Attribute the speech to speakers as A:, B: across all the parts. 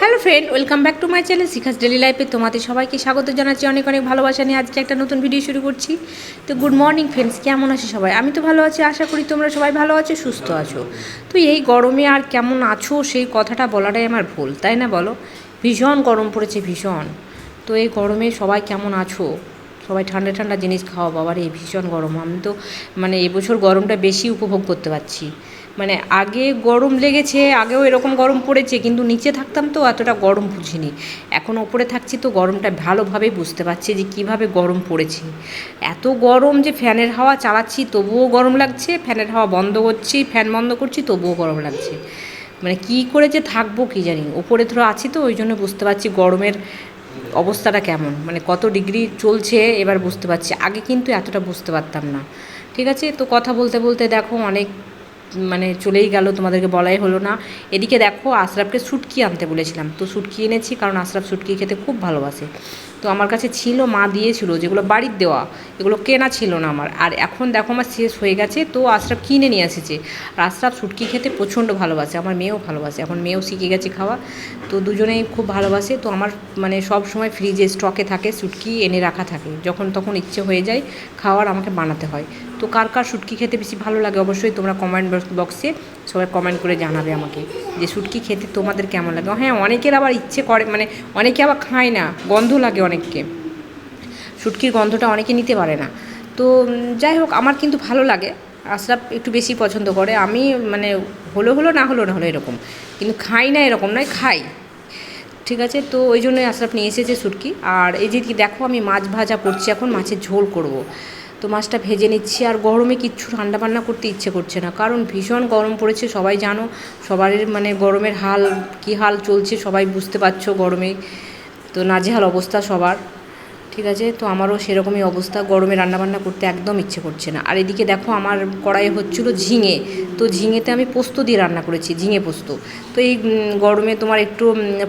A: Hello friend, welcome back to my channel Shikha's daily লাইফে। তোমাদের সবাইকে স্বাগত জানাচ্ছি, অনেক অনেক ভালোবাসা নিয়ে আজকে একটা নতুন ভিডিও শুরু করছি। তো গুড মর্নিং ফ্রেন্ডস কেমন আছো সবাই? আমি তো ভালো আছি, আশা করি তোমরা সবাই ভালো আছো, সুস্থ আছো। তো এই গরমে আর কেমন আছো সেই কথাটা বলাটাই আমার ভুল, তাই না বলো? ভীষণ গরম পড়েছে, ভীষণ। তো এই গরমে সবাই কেমন আছো? সবাই ঠান্ডা ঠান্ডা জিনিস খাওয়া বাবার, এই ভীষণ গরম। আমি তো মানে এবছর গরমটা বেশি উপভোগ করতে পারছি। মানে আগে গরম লেগেছে, আগেও এরকম গরম পড়েছে, কিন্তু নিচে থাকতাম তো এতটা গরম বুঝিনি। এখন ওপরে থাকছি তো গরমটা ভালোভাবেই বুঝতে পারছি যে কীভাবে গরম পড়েছে। এত গরম যে ফ্যানের হাওয়া চালাচ্ছি, তবুও গরম লাগছে, ফ্যানের হাওয়া বন্ধ করছি, ফ্যান বন্ধ করছি, তবুও গরম লাগছে। মানে কি করে যে থাকব কি জানি, ওপরে ধরো আছি তো, ওই জন্য বুঝতে পারছি গরমের অবস্থাটা কেমন। মানে কত ডিগ্রি চলছে এবার বুঝতে পারছি, আগে কিন্তু এতটা বুঝতে পারতাম না। ঠিক আছে? তো কথা বলতে বলতে দেখো অনেক মানে চলেই গেল, তোমাদেরকে বলাই হলো না। এদিকে দেখো, আশরাফকে সুটকি আনতে বলেছিলাম। তো সুটকি এনেছি কারণ আশরাফ সুটকি খেতে খুব ভালোবাসে। তো আমার কাছে ছিল, মা দিয়েছিল যেগুলো বাড়ির দেওয়া, এগুলো কেনা ছিল না আমার। আর এখন দেখো আমার শেষ হয়ে গেছে, তো আশরাফ কিনে নিয়ে এসেছে। আর আশরাফ শুটকি খেতে প্রচণ্ড ভালোবাসে, আমার মেয়েও ভালোবাসে। এখন মেয়েও শিখে গেছে খাওয়া, তো দুজনেই খুব ভালোবাসে। তো আমার মানে সব সময় ফ্রিজে স্টকে থাকে, শুটকি এনে রাখা থাকে। যখন তখন ইচ্ছে হয়ে যায় খাওয়ার, আমাকে বানাতে হয়। তো কার কার শুটকি খেতে বেশি ভালো লাগে অবশ্যই তোমরা কমেন্ট বক্সে সবাই কমেন্ট করে জানাবে আমাকে যে, শুটকি খেতে তোমাদের কেমন লাগে? হ্যাঁ অনেকের আবার ইচ্ছে করে মানে অনেকে আবার খায় না, গন্ধ লাগে অনেককে। শুটকির গন্ধটা অনেকে নিতে পারে না। তো যাই হোক, আমার কিন্তু ভালো লাগে। আশরাফ একটু বেশি পছন্দ করে। আমি মানে হলো হলো, না হলো না হলো, এরকম। কিন্তু খাই না, এরকম নয়, খাই। ঠিক আছে? তো ওই জন্যই আশরাফ নিয়ে এসেছে শুটকি। আর এই যে, দেখো, আমি মাছ ভাজা করছি এখন, মাছের ঝোল করব। তো মাছটা ভেজে নিচ্ছি আর গরমে কিচ্ছু ঠান্ডা বান্না করতে ইচ্ছে করছে না। কারণ ভীষণ গরম পড়েছে, সবাই জানো সবার মানে গরমের হাল, কি হাল চলছে সবাই বুঝতে পারছ গরমে। তো নাজেহাল অবস্থা সবার। ঠিক আছে তো আমারও সেরকমই অবস্থা। গরমে রান্নাবান্না করতে একদম ইচ্ছে করছে না। আর এদিকে দেখো, আমার কড়াইয়ে হচ্ছিল ঝিঙে। তো ঝিঙেতে আমি পোস্ত দিয়ে রান্না করেছি, ঝিঙে পোস্ত। তো এই গরমে তোমার একটু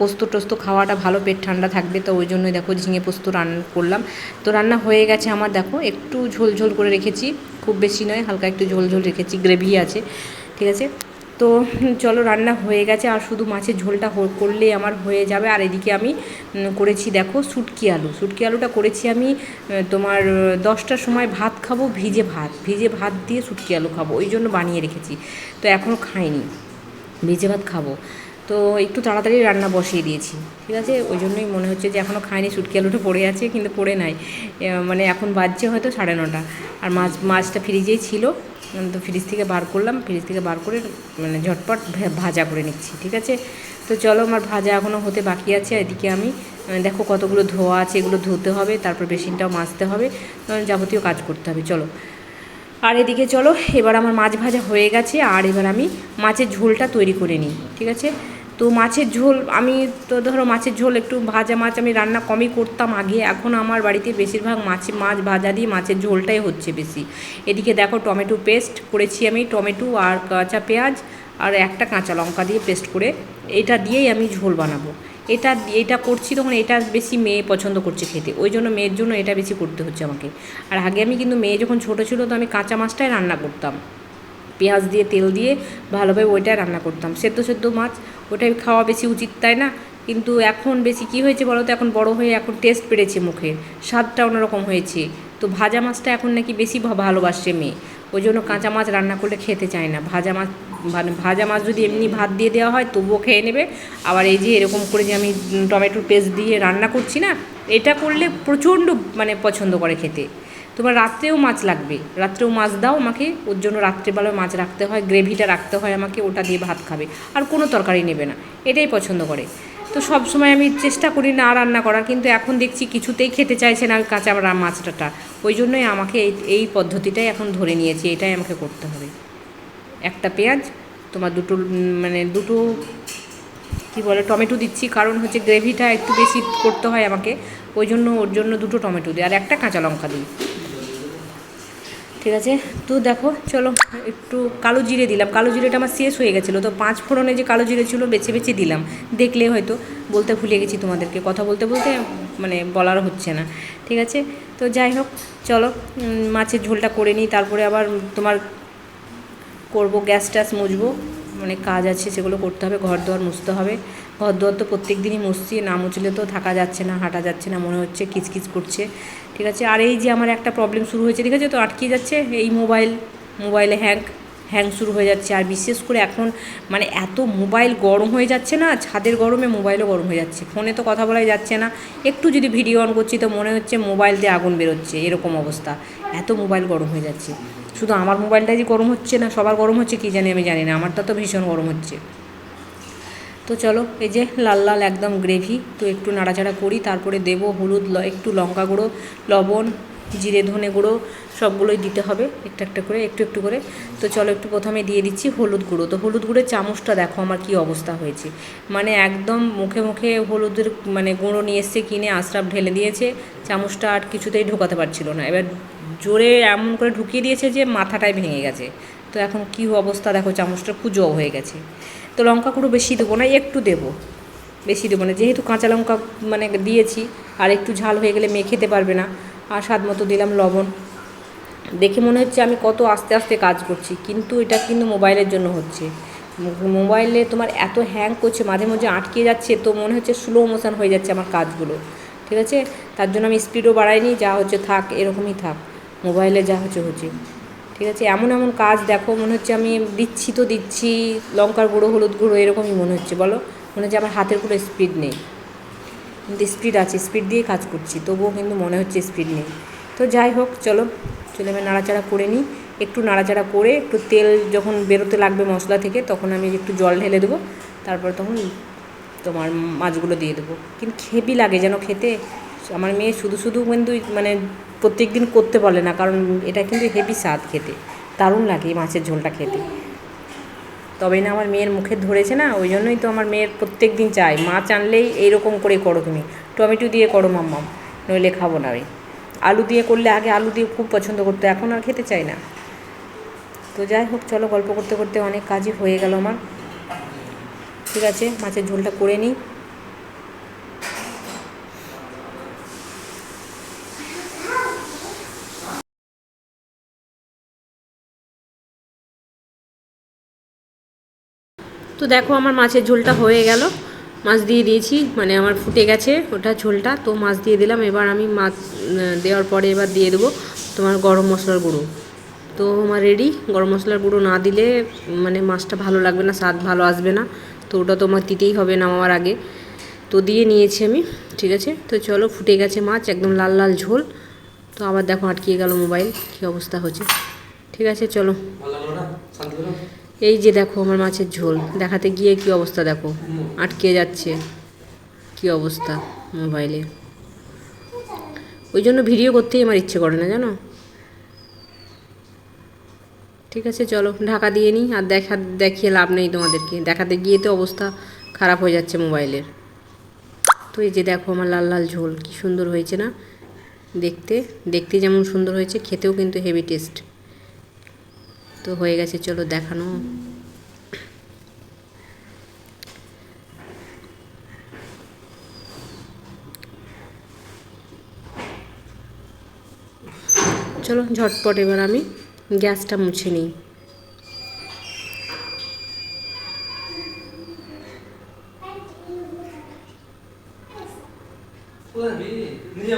A: পোস্ত টোস্ত খাওয়াটা ভালো, পেট ঠান্ডা থাকবে। তো ওই জন্যই দেখো, ঝিঙে পোস্ত রান্না করলাম। তো রান্না হয়ে গেছে আমার, দেখো, একটু ঝোল ঝোল করে রেখেছি। খুব বেশি নয়, হালকা একটু ঝোল ঝোল রেখেছি, গ্রেভি আছে, ঠিক আছে? তো চলো রান্না হয়ে গেছে, আর শুধু মাছের ঝোলটা করলে আমার হয়ে যাবে। আর এদিকে আমি করেছি দেখো সুটকি আলু। সুটকি আলুটা করেছি আমি তোমার দশটার সময় ভাত খাব, ভিজে ভাত। ভিজে ভাত দিয়ে সুটকি আলু খাব। ওই জন্য বানিয়ে রেখেছি। তো এখনও খাইনি। ভিজে ভাত খাব। তো একটু তাড়াতাড়ি রান্না বসিয়ে দিয়েছি, ঠিক আছে? ওই জন্যই মনে হচ্ছে যে এখনও খাইনি শুটকি আলুটা পড়ে আছে, কিন্তু পড়ে নাই। মানে এখন বাজছে হয়তো সাড়ে নটা। আর মাছ, মাছটা ফ্রিজেই ছিল তো ফ্রিজ থেকে বার করলাম, ফ্রিজ থেকে বার করে মানে ঝটপট ভাজা করে নিচ্ছি, ঠিক আছে? তো চলো, আমার ভাজা এখনও হতে বাকি আছে এদিকে আমি দেখো কতগুলো ধোয়া আছে, এগুলো ধুতে হবে, তারপর বেসিনটাও মাজতে হবে যাবতীয় কাজ করতে হবে, চলো। আর এদিকে চলো, এবার আমার মাছ ভাজা হয়ে গেছে, আর এবার আমি মাছের ঝোলটা তৈরি করে নিই, ঠিক আছে? তো মাছের ঝোল, আমি তো ধরো মাছের ঝোল একটু ভাজা মাছ আমি রান্না কমই করতাম আগে, এখন আমার বাড়িতে বেশিরভাগ মাছ মাছ ভাজা দিয়ে মাছের ঝোলটাই হচ্ছে বেশি। এদিকে দেখো টমেটো পেস্ট করেছি আমি, টমেটো আর কাঁচা পেঁয়াজ আর একটা কাঁচা লঙ্কা দিয়ে পেস্ট করে এটা দিয়েই আমি ঝোল বানাবো। এটা এটা করছি তখন এটা বেশি মেয়ে পছন্দ করছে খেতে, ওই জন্য মেয়ের জন্য এটা বেশি করতে হচ্ছে আমাকে। আর আগে আমি কিন্তু মেয়ে যখন ছোটো ছিল তো আমি কাঁচা মাছটাই রান্না করতাম। পেঁয়াজ দিয়ে, তেল দিয়ে ভালোভাবে ওইটাই রান্না করতাম, সেদ্ধ সেদ্ধ মাছ ওটাই খাওয়া বেশি উচিত তাই না? কিন্তু এখন বেশি কি হয়েছে বলো তো এখন বড় হয়ে এখন টেস্ট বেড়েছে মুখের স্বাদটা অন্যরকম হয়েছে। তো ভাজা মাছটা এখন নাকি বেশি ভালোবাসছে মেয়ে। ওই জন্য কাঁচা মাছ রান্না করলে খেতে চায় না। ভাজা মাছ মানে ভাজা মাছ যদি এমনি ভাত দিয়ে দেওয়া হয় তবুও খেয়ে নেবে। আবার এই যে এরকম করে যে আমি টমেটোর পেস্ট দিয়ে রান্না করছি না, এটা করলে প্রচণ্ড মানে পছন্দ করে খেতে। তোমার রাত্রেও মাছ লাগবে। রাত্রেও মাছ দাও, আমাকে ওর জন্য রাত্রেবেলায় মাছ রাখতে হয়, গ্রেভিটা রাখতে হয় আমাকে, ওটা দিয়ে ভাত খাবে। আর কোনো তরকারি নেবে না, এটাই পছন্দ করে। তো সব সময় আমি চেষ্টা করি না রান্না করার, কিন্তু এখন দেখছি কিছুতেই খেতে চাইছে না কাঁচা রা- মাছটা ওই জন্যই আমাকে এই এই পদ্ধতিটাই এখন ধরে নিয়েছি, এটাই আমাকে করতে হবে। একটা পেঁয়াজ, তোমার দুটো মানে দুটো, কী বলে, টমেটো দিচ্ছি, কারণ হচ্ছে গ্রেভিটা একটু বেশি করতে হয় আমাকে, ওই জন্য ওর জন্য দুটো টমেটো দিই, আর একটা কাঁচা লঙ্কা দিই। ঠিক আছে? তো দেখো, চলো, একটু কালো জিরে দিলাম। কালো জিরেটা আমার শেষ হয়ে গেছিল, তো পাঁচ ফোড়নে যে কালো জিরে ছিল, বেছে বেছে দিলাম। দেখলে হয়তো বলতে ভুলে গেছি তোমাদেরকে, কথা বলতে বলতে মানে বলার হচ্ছে না। ঠিক আছে? তো যাই হোক, চলো মাছের ঝোলটা করে নিই, তারপরে আবার তোমার করব গ্যাস ট্যাস মুছবো। অনেক কাজ আছে, সেগুলো করতে হবে ঘর দোয়ার মুছতে হবে। ঘর প্রত্যেক দিনই মুছছি না মুছলে তো থাকা যাচ্ছে না, হাঁটা যাচ্ছে না, মনে হচ্ছে কিচকিচ করছে। ঠিক আছে? আর এই যে আমার একটা প্রবলেম শুরু হয়েছে, ঠিক আছে? তো আটকে যাচ্ছে এই মোবাইল মোবাইলে হ্যাং হ্যাং শুরু হয়ে যাচ্ছে। আর বিশেষ করে এখন মানে এত মোবাইল গরম হয়ে যাচ্ছে না, ছাদের গরমে মোবাইলও গরম হয়ে যাচ্ছে। ফোনে তো কথা বলাই যাচ্ছে না। একটু যদি ভিডিও অন করছি তো মনে হচ্ছে মোবাইল দিয়ে আগুন বেরোচ্ছে, এরকম অবস্থা। এত মোবাইল গরম হয়ে যাচ্ছে। শুধু আমার মোবাইলটাই যে গরম হচ্ছে না, সবার গরম হচ্ছে, কী জানি আমি জানি না। আমারটা তো ভীষণ গরম হচ্ছে। তো চলো, এই যে লাল লাল একদম গ্রেভি তো একটু নাড়াচাড়া করি, তারপরে দেব হলুদ একটু লঙ্কা গুঁড়ো, লবণ, জিরে, ধনে গুঁড়ো, সবগুলোই দিতে হবে একটু একটা করে, একটু একটু করে। তো চলো একটু প্রথমে দিয়ে দিচ্ছি হলুদ গুঁড়ো। তো হলুদ গুঁড়োর চামচটা দেখো আমার কি অবস্থা হয়েছে। মানে একদম মুখে মুখে হলুদের মানে গুঁড়ো নিয়ে এসছে, কিনে আশরাফ ঢেলে দিয়েছে, চামচটা আর কিছুতেই ঢোকাতে পারছিল না। এবার জোরে এমন করে ঢুকিয়ে দিয়েছে যে মাথাটাই ভেঙে গেছে। তো এখন কি অবস্থা দেখো, চামচটা পুজো হয়ে গেছে। তো লঙ্কা গুঁড়ো বেশি দেবো না, একটু দেবো। বেশি দেবো না, যেহেতু কাঁচা লঙ্কা মানে দিয়েছি, আর একটু ঝাল হয়ে গেলে মেয়ে খেতে পারবে না। আর স্বাদ মতো দিলাম লবণ। দেখে মনে হচ্ছে আমি কত আস্তে আস্তে কাজ করছি, কিন্তু এটা কিন্তু মোবাইলের জন্য হচ্ছে। মোবাইলে তোমার এত হ্যাং করছে, মাঝে মাঝে আটকে যাচ্ছে, তো মনে হচ্ছে স্লো মোশন হয়ে যাচ্ছে আমার কাজগুলো। ঠিক আছে? তার জন্য আমি স্পিডও বাড়াইনি, যা হচ্ছে থাক, এরকমই থাক। মোবাইলে যা হচ্ছে হচ্ছে। ঠিক আছে, এমন এমন কাজ দেখো, মনে হচ্ছে আমি দিচ্ছি তো দিচ্ছি, লঙ্কার গুঁড়ো, হলুদ গুঁড়ো, এরকমই মনে হচ্ছে, বলো? মনে হচ্ছে আমার হাতের কোনো স্পিড নেই। কিন্তু স্পিড আছে স্পিড দিয়ে কাজ করছি, তবুও কিন্তু মনে হচ্ছে স্পিড নেই। তো যাই হোক, চলো, চলে আমি নাড়াচাড়া করে নিই। একটু নাড়াচাড়া করে, একটু তেল যখন বেরোতে লাগবে মশলা থেকে, তখন আমি একটু জল ঢেলে দেবো, তারপর তখন তোমার মাছগুলো দিয়ে দেবো। কিন্তু খেবি লাগে, যেন খেতে। আমার মেয়ে শুধু শুধু কিন্তু মানে প্রত্যেক দিন করতে বলে না, কারণ এটা কিন্তু হেভি স্বাদ খেতে। দারুণ লাগে এই মাছের ঝোলটা খেতে। তবে না, আমার মেয়ের মুখে ধরেছে না, ওই জন্যই তো আমার মেয়ের প্রত্যেক দিন চাই। মাছ আনলেই এইরকম করে করো তুমি। টমেটো দিয়ে করো, মাম্মাম। নইলে খাব না আমি আলু দিয়ে করলে আগে আলু দিয়ে খুব পছন্দ করতো, এখন আর খেতে চাই না। তো যাই হোক, চলো গল্প করতে করতে অনেক কাজই হয়ে গেল আমার। ঠিক আছে, মাছের ঝোলটা করে নিই। তো দেখো আমার মাছের ঝোলটা হয়ে গেল। মাছ দিয়ে দিয়েছি মানে আমার ফুটে গেছে ওটা ঝোলটা, তো মাছ দিয়ে দিলাম। এবার আমি মাছ দেওয়ার পরে এবার দিয়ে দেবো তোমার গরম মশলার গুঁড়ো। তো আমার রেডি গরম মশলার গুঁড়ো না দিলে মানে মাছটা ভালো লাগবে না, স্বাদ ভালো আসবে না। তো ওটা তোমার দিতেই হবে নামাবার আগে। তো দিয়ে নিয়েছি আমি, ঠিক আছে? তো চলো, ফুটে গেছে মাছ, একদম লাল লাল ঝোল। তো আবার দেখো আটকিয়ে গেল মোবাইল, কী অবস্থা হচ্ছে। ঠিক আছে, চলো। এই যে দেখো আমার মাছের ঝোল, দেখাতে গিয়ে কি অবস্থা দেখো? আটকে যাচ্ছে। কি অবস্থা মোবাইলে? ওই জন্য ভিডিও করতেই আমার ইচ্ছে করে না, জানো? ঠিক আছে, চলো, ঢাকা দিয়ে নিই, আর দেখা, দেখিয়ে লাভ নেই তোমাদেরকে। দেখাতে গিয়ে তো অবস্থা খারাপ হয়ে যাচ্ছে মোবাইলের। তো এই যে দেখো আমার লাল লাল ঝোল, কি সুন্দর হয়েছে না? দেখতে দেখতে যেমন সুন্দর হয়েছে, খেতেও কিন্তু হেভি টেস্ট তো হয়ে গেছে চলো দেখানো। চলো ঝটপট এবার আমি গ্যাসটা মুছে নিই।
B: নিজে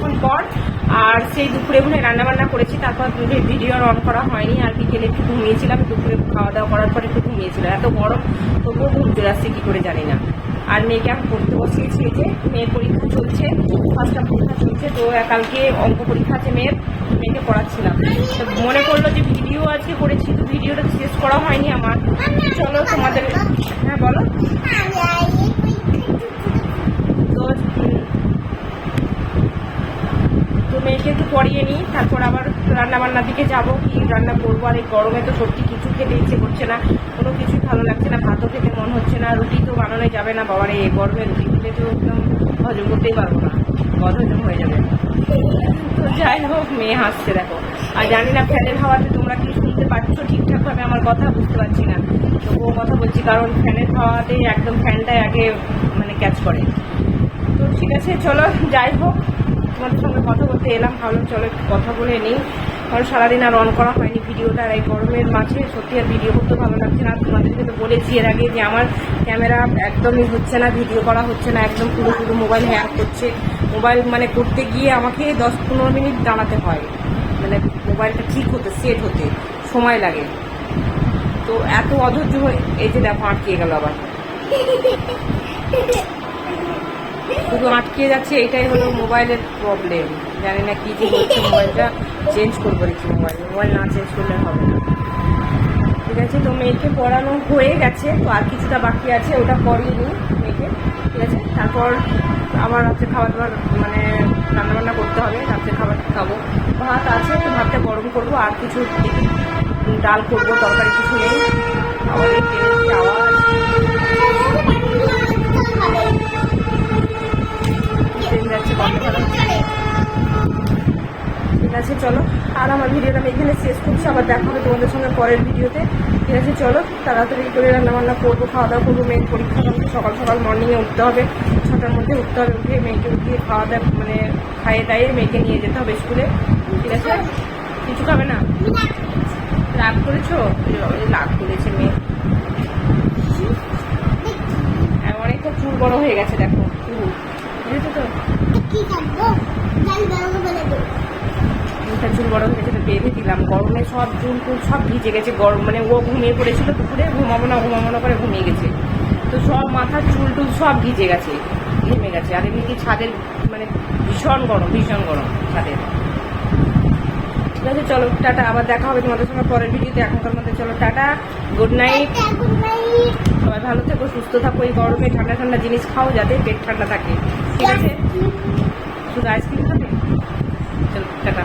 A: অনেকক্ষণ পর, আর সেই দুপুরে মনে রান্না বান্না করেছি, তারপর ভিডিও অন করা হয়নি, আর বিকেলে একটু ঘুমিয়েছিলাম, দুপুরে খাওয়া দাওয়া করার পর একটু ঘুমিয়েছিলাম এত গরম, তবুও ঘুম চলে আসছে, কী করে জানি না। আর মেয়েকে আমি পড়তে বসিয়েছি যে মেয়ের পরীক্ষা চলছে ফার্স্টটা পরীক্ষা চলছে, তো কালকে অঙ্ক পরীক্ষা আছে মেয়ের, মেয়েকে পড়াচ্ছিলাম তো মনে করল যে ভিডিও আজকে করেছি, তো ভিডিওটা শেষ করা হয়নি আমার। চলো তোমাদের হ্যাঁ বলো তো উম, তো মেয়েকে একটু পড়িয়ে নিই তারপর আবার রান্না বান্নার দিকে যাব, কি রান্না করব, আর এই গরমে তো সত্যি কিছু খেতে ইচ্ছে করছে না, কোনো কিছুই ভালো লাগছে না, ভাতও খেতে মন হচ্ছে না, রুটি তো বানানো যাবে না, বাবার, এই গরমে রুটি খেলে তো একদম হজম করতেই পারব না বদহজম হয়ে যাবে। তো যাই হোক, মেয়ে হাসছে, দেখো। আর জানি না, ফ্যানের হাওয়াতে তোমরা কি শুনতে পাচ্ছ? ঠিকঠাকভাবে আমার কথা বুঝতে পারছি না। তবুও কথা বলছি, কারণ ফ্যানের হাওয়াতেই একদম ফ্যানটাই আগে মানে ক্যাচ করে। তো ঠিক আছে, চলো, যাই হোক। তোমাদের সঙ্গে কথা বলতে এলাম, ভাবলাম চলো একটু কথা বলে নিই। কারণ সারাদিন আর অন করা হয়নি ভিডিওটা আর এই গরমের মাঝে সত্যি আর ভিডিও করতে ভালো লাগছে না। তোমাদেরকে তো বলেছি এর আগে যে আমার ক্যামেরা একদমই হচ্ছে না ভিডিও করা হচ্ছে না, একদম পুরো পুরো মোবাইল হ্যাং করছে। মোবাইল মানে করতে গিয়ে আমাকে দশ পনেরো মিনিট দাঁড়াতে হয়। মানে মোবাইলটা ঠিক হতে সেট হতে সময় লাগে। তো এত অধৈর্য হয়ে এই যে দেখো আটকে গেল আবার। শুধু আটকে যাচ্ছে, এটাই হলো মোবাইলের প্রবলেম জানি না কি যে হচ্ছে, মোবাইলটা চেঞ্জ করব দেখছি মোবাইল মোবাইল না চেঞ্জ করলে হবে না। ঠিক আছে, তো মেয়েকে পড়ানো হয়ে গেছে, তো আর কিছুটা বাকি আছে, ওটা করিয়ে নিই মেয়েকে। ঠিক আছে, তারপর আবার রাত্রে খাবার দাবার মানে রান্নাবান্না করতে হবে, রাত্রে খাবার খাব। ভাত আছে তো ভাতটা গরম করব, আর কিছু ডাল করব, তরকারি কিছু নেই। আবার ঠিক আছে, চলো। আর আমার ভিডিওটা আমি এখানে শেষ করছি, আবার দেখা হবে তোমাদের সঙ্গে পরের ভিডিওতে। ঠিক আছে, চলো, তাড়াতাড়ি করে রান্না বান্না করব খাওয়া দাওয়া করব মেয়ের পরীক্ষা কালকে সকাল সকাল মর্নিংয়ে উঠতে হবে, ছটার মধ্যে উঠতে হবে, উঠে মেয়েকে উঠিয়ে খাওয়া দাওয়া মানে খাইয়ে দাইয়ে মেয়েকে নিয়ে যেতে হবে স্কুলে। ঠিক আছে? কিছু খাবে না? রাগ করেছ? রাগ করেছে মেয়ে। আর অনেকটা চুল বড় হয়ে গেছে, দেখো। চুল। বুঝেছ তো? মুখটা চুল বড় হয়ে গেছে তো বেঁধে দিলাম। গরমে সব চুল টুল সব ভিজে গেছে, গরম মানে ও ঘুমিয়ে পড়েছিল দুপুরে, ঘুমাবো না ঘুমাবো না করে ঘুমিয়ে গেছে। তো সব মাথার চুল টুল সব ভিজে গেছে, ঘেমে গেছে। আর এমনি কি ছাদের মানে ভীষণ গরম ভীষণ গরম ছাদের। ঠিক আছে চলো টাটা আবার দেখা হবে তোমাদের সঙ্গে পরের ভিডিওতে। এখনকার মধ্যে চলো টাটা গুড নাইট সবাই ভালো থেকো সুস্থ থাকো এই গরমে ঠান্ডা ঠান্ডা জিনিস খাও যাতে পেট ঠান্ডা থাকে। ঠিক আছে? শুধু আইসক্রিম খাবে? চলো টাটা।